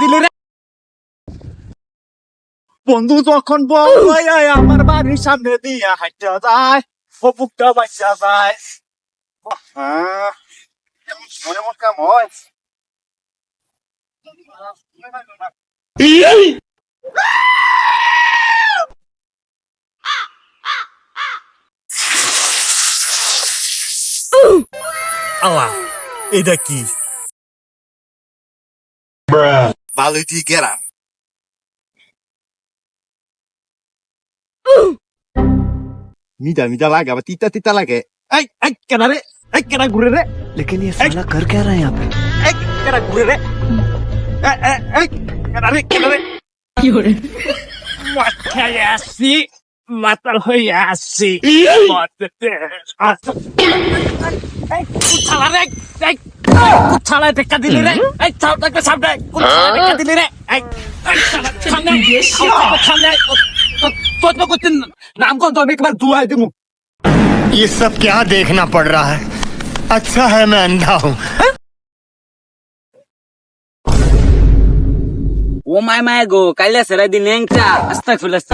দিলি রে। বন্ধু যখন বউ লইয়া আমার বাড়ির সামনে দিয়া হাঁটতে যায় ও বুকটা বাচ্চা যায়। মনে মত কাম এটা কি? ভালোই তুই গেরাম মিঠা মিঠা লাগে আবার তিতা তিতা লাগে এই এই কেনা রে এই কেনা ঘুরে রে लेकिन ये साला कर क्या रहा है यहाँ पे এই কেনা ঘুরে রে এই এই এই কেনা রে কেনা রে মাথায় আসি মাতাল হয়ে আসি মদতে এই কুঠালা রে এই কুঠালা টেক্কা দিলি রে এই চাও টাকা সামনে কুঠালা টেক্কা দিলি রে এই এই শালা, সামনে সামনে তোর তো করতেন নাম কোন তো আমি একবার দুয়াই দিমু ये सब क्या देखना पड़ रहा है अच्छा है मैं अंधा हूँ ও মায় মায় গো কাইলে সেরাই দিন ল্যাংচা আস্তাক ফিলাস্তা